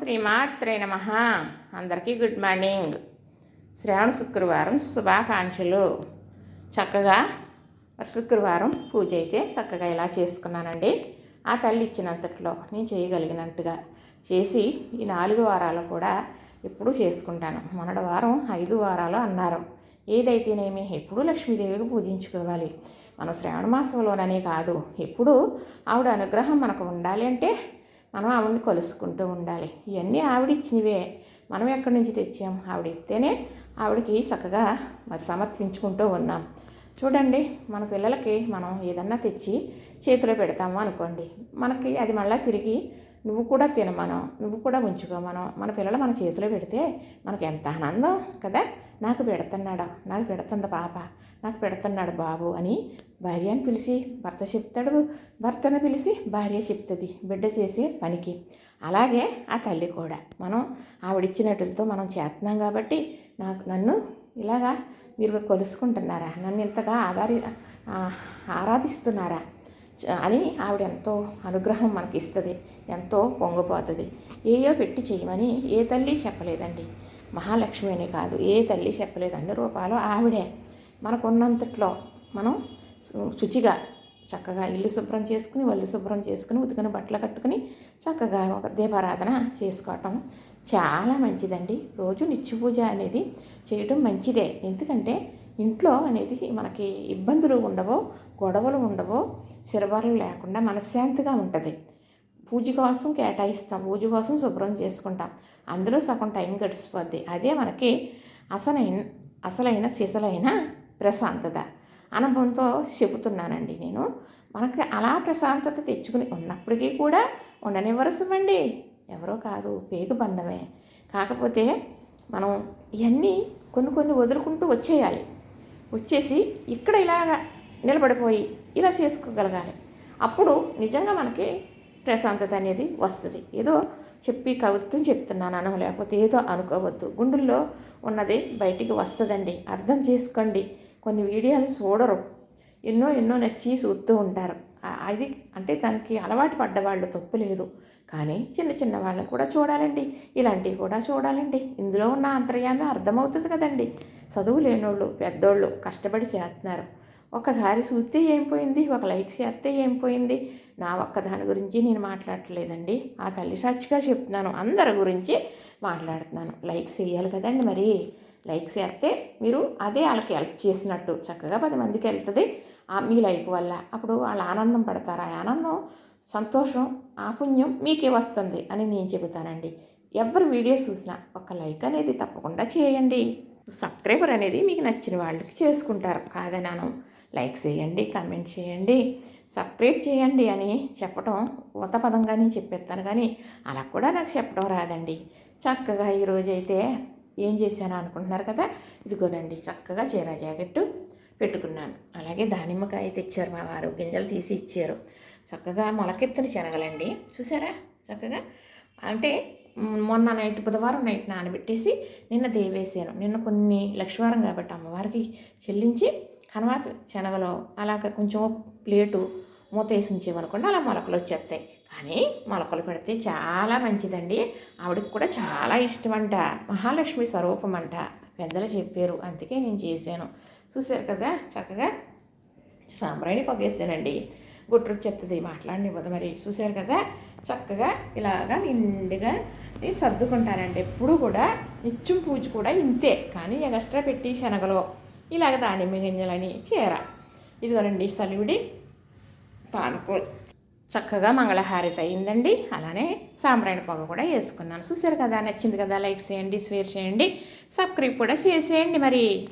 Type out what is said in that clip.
శ్రీమాత్రే నమ. అందరికీ గుడ్ మార్నింగ్. శ్రావణ శుక్రవారం శుభాకాంక్షలు. చక్కగా శుక్రవారం పూజ అయితే చక్కగా ఇలా చేసుకున్నానండి. ఆ తల్లి ఇచ్చినంతట్లో నేను చేయగలిగినట్టుగా చేసి ఈ నాలుగు వారాలు కూడా ఎప్పుడూ చేసుకుంటాను. మొన్నటి వారం ఐదు వారాలు అన్నారు. ఏదైతేనేమి? ఎప్పుడూ లక్ష్మీదేవికి పూజించుకోవాలి. మనం శ్రావణ మాసంలోననే కాదు ఎప్పుడు ఆవిడ అనుగ్రహం మనకు ఉండాలి అంటే మనం ఆవిడని కలుసుకుంటూ ఉండాలి. ఇవన్నీ ఆవిడ ఇచ్చినవే మనం ఎక్కడి నుంచి తెచ్చాం? ఆవిడ ఇస్తేనే ఆవిడకి చక్కగా మరి సమర్పించుకుంటూ ఉన్నాం. చూడండి మన పిల్లలకి మనం ఏదన్నా తెచ్చి చేతిలో పెడతాము అనుకోండి. మనకి అది మళ్ళీ తిరిగి నువ్వు కూడా తినమనం నువ్వు కూడా ఉంచుకోమనం మన. పిల్లలు మన చేతిలో పెడితే మనకు ఎంత ఆనందం కదా? నాకు పెడుతున్నాడు? నాకు పెడుతుంది పాప? నాకు పెడుతున్నాడు బాబు అని భార్యను పిలిచి భర్త చెప్తాడు. భర్తను పిలిచి భార్య చెప్తుంది బిడ్డ చేసే పనికి. అలాగే ఆ తల్లి కూడా. మనం ఆవిడిచ్చినట్లతో మనం చేస్తున్నాం కాబట్టి నాకు నన్ను ఇలాగా మీరు కొలుసుకుంటున్నారా? నన్ను ఇంతగా ఆధారి ఆరాధిస్తున్నారా? అని ఆవిడ ఎంతో అనుగ్రహం మనకి ఇస్తుంది ఎంతో పొంగిపోతుంది. ఏయో పెట్టి చేయమని ఏ తల్లి చెప్పలేదండి. మహాలక్ష్మి అని కాదు ఏ తల్లి చెప్పలేదు. అన్ని రూపాలు ఆవిడే. మనకున్నంతట్లో మనం శుచిగా చక్కగా ఇల్లు శుభ్రం చేసుకుని వల్లు శుభ్రం చేసుకుని ఉతికిన బట్టలు కట్టుకుని చక్కగా ఒక దీపారాధన చేసుకోవటం చాలా మంచిదండి. రోజు నిత్య పూజ అనేది చేయటం మంచిదే. ఎందుకంటే ఇంట్లో అనేది మనకి ఇబ్బందులు ఉండవో గొడవలు ఉండవో చిరబరలు లేకుండా మనశ్శాంతిగా ఉంటుంది. పూజ కోసం కేటాయిస్తాం పూజ కోసం శుభ్రం చేసుకుంటాం. అందులో సగం టైం గడిచిపోద్ది. అదే మనకి అసలైన అసలైన సిసలైన ప్రశాంతత. అనుభవంతో చెబుతున్నానండి నేను. మనకి అలా ప్రశాంతత తెచ్చుకుని ఉన్నప్పటికీ కూడా ఉండనివ్వరసమండి. ఎవరో కాదు పేగు బంధమే. కాకపోతే మనం ఇవన్నీ కొన్ని కొన్ని వదులుకుంటూ వచ్చేయాలి. వచ్చేసి ఇక్కడ ఇలాగ నిలబడిపోయి ఇలా చేసుకోగలగాలి. అప్పుడు నిజంగా మనకి ప్రశాంతత అనేది వస్తుంది. ఏదో చెప్పి కవిత్వం చెప్తున్నాను లేకపోతే ఏదో అనుకోవద్దు. గుండెల్లో ఉన్నది బయటికి వస్తుందండి. అర్థం చేసుకోండి. కొన్ని వీడియోలు చూడరు. ఎన్నో ఎన్నో నచ్చి చూస్తూ ఉంటారు. అది అంటే దానికి అలవాటు పడ్డవాళ్ళు తప్పు లేదు. కానీ చిన్న చిన్న వాళ్ళని కూడా చూడాలండి. ఇలాంటివి కూడా చూడాలండి. ఇందులో ఉన్న అంతర్యాన్ని అర్థమవుతుంది కదండి. చదువు లేనోళ్ళు పెద్దోళ్ళు కష్టపడి చేస్తున్నారు. ఒకసారి చూస్తే ఏం పోయింది? ఒక లైక్ చేస్తే ఏం పోయింది? నా ఒక్క దాని గురించి నేను మాట్లాడట్లేదండి. ఆ తల్లి సాక్షిగా చెప్తున్నాను. అందరి గురించి మాట్లాడుతున్నాను. లైక్స్ వేయాలి కదండి మరి. లైక్స్ వేస్తే మీరు అదే వాళ్ళకి హెల్ప్ చేసినట్టు చక్కగా పది మందికి వెళ్తుంది. మీ లైక్ వల్ల. అప్పుడు వాళ్ళు ఆనందం పడతారు. ఆ ఆనందం సంతోషం ఆ పుణ్యం మీకే వస్తుంది అని నేను చెబుతానండి. ఎవరి వీడియో చూసినా ఒక లైక్ అనేది తప్పకుండా చేయండి. సబ్స్క్రైబర్ అనేది మీకు నచ్చిన వాళ్ళకి చేసుకుంటారు. కాదనాను. లైక్ చేయండి కామెంట్ చేయండి సబ్స్క్రైబ్ చేయండి అని చెప్పడం ఊత పదంగానే చెప్పేస్తాను కానీ అలా కూడా నాకు చెప్పడం రాదండి. చక్కగా ఈరోజైతే ఏం చేశాను అనుకుంటున్నారు కదా? ఇదిగోనండి చక్కగా చీర జాకెట్టు పెట్టుకున్నాను. అలాగే దానిమ్మకాయ తెచ్చారు మా వారు గింజలు తీసి ఇచ్చారు. చక్కగా మొలకెత్తిన శనగలండి. చూసారా? చక్కగా. అంటే మొన్న నైట్ బుధవారం నైట్ నానబెట్టేసి నిన్న దేవేసాను నిన్న కొన్ని లక్షవారం కాబట్టి అమ్మవారికి చెల్లించి కనవా శనగలో అలాగ కొంచెం ప్లేటు మూత వేసి ఉంచేమనుకోండి అలా మొలకలు వచ్చేస్తాయి. కానీ మొలకలు పెడితే చాలా మంచిదండి. ఆవిడకి కూడా చాలా ఇష్టం అంట మహాలక్ష్మి స్వరూపం అంట పెద్దలు చెప్పారు. అందుకే నేను చేశాను. చూశారు కదా? చక్కగా సాంబ్రాణి పొగేసానండి గుట్టు చెత్తది. మాట్లాడినివ్వదు మరి. చూశారు కదా? చక్కగా ఇలాగా నిండుగా సర్దుకుంటానండి ఎప్పుడు కూడా నిత్యం పూజ కూడా ఇంతే. కానీ ఎగస్ట్రా పెట్టి శనగలో ఇలాగ దానిమ్మ గింజలని చీర. ఇదిగోనండి సలివిడి. పానకం. చక్కగా మంగళహారతి అయిందండి. అలానే సాంబ్రాణి పొగ కూడా వేసుకున్నాను. చూసారు కదా నచ్చింది కదా లైక్ చేయండి షేర్ చేయండి సబ్స్క్రైబ్ కూడా చేసేయండి మరి.